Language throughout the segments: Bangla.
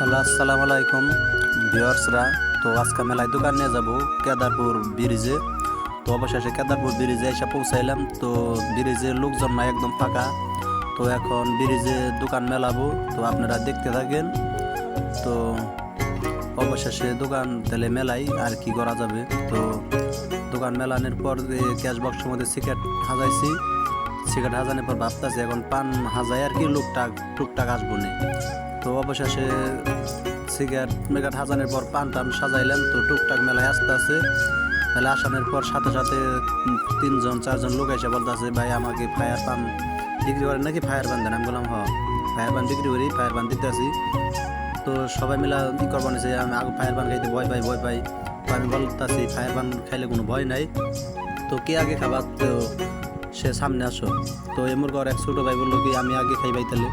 হ্যালো, আসসালামু আলাইকুম। ভিউয়ার্সরা, তো আজকে মেলায় দোকান নিয়ে যাব কেদারপুর ব্রিজে। তো অবশেষে কেদারপুর ব্রিজে এসে পৌঁছাইলাম। তো ব্রিজের লোকজন নাই, একদম ফাঁকা। তো এখন ব্রিজে দোকান মেলাবো, তো আপনারা দেখতে থাকেন। তো অবশেষে দোকান তাহলে মেলাই আর কি করা যাবে। তো দোকান মেলানোর পর ক্যাশ বক্সের মধ্যে সিগারেট হাজাইছি। সিগারেট হাজানোর পর ভাবতেছি, এখন পান হাজায় আর কি লোকটাক টুকটাক আসব না তো অবশেষে সিগারেট মেগাট হাজানের পর পান টান সাজাইলাম তো টুকটাক মেলায় আসতে আছে তাহলে আসানোর পর সাথে সাথে তিনজন, চারজন লোক এসে বলতেছে, ভাই, আমাকে ফায়ার পান বিক্রি করেন নাকি ফায়ার পান দেন? আমি বললাম, হ, ফায়ার পান বিক্রি করি, ফায়ার পান দিতে আসি তো সবাই মিলা কি করব নিছে আমি আগে ফায়ার পান খাইতে ভয় পাই ভয় পাই। আমি বলতেছি, ফায়ার পান খাইলে কোনো ভয় নাই। তো কে আগে খাবার? তো সে সামনে আসো। তো এমর ঘর এক ছোটো ভাই বলল কি, আমি আগে খাই পাই তাহলে।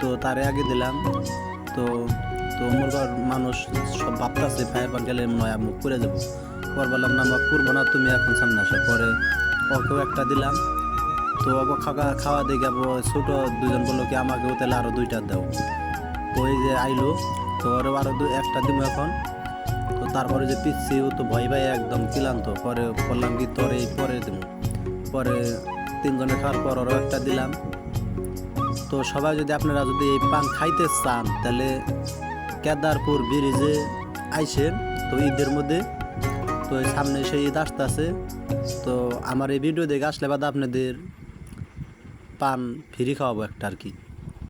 তো তারে আগে দিলাম। তো তো মোর ঘর মানুষ সব ভাবতেছে ফায়ার পান গেলে মনে মুখ করে যাব। পর বললাম, না আমার করব না, তুমি এখন সামনে আসো। পরে ওকেও একটা দিলাম। তো অব খাওয়া খাওয়া দিয়ে যাব ছোটো দুজন বলল কি আমাকেও তাহলে আরও দুইটা দাও। এই যে আইলো, তো ওরও আরও দু, একটা দিব এখন। তো তারপরে যে পিচ্ছি, ও তো ভয় ভাই একদম ক্লান্ত। পরে বললাম কি, তোর এই পরে দিব পরে তিন ঘণ্টা খাওয়ার পর আরও একটা দিলাম। তো সবাই যদি আপনারা যদি এই পান খাইতে চান, তাহলে কেদারপুর ব্রিজে আইসেন, তো ঈদের মধ্যে। তো সামনে সেই ঈদ আসতেছে। তো আমার এই ভিডিও দেখে আসলে বাদে আপনাদের পান ফ্রি খাওয়াবো একটা আর কি।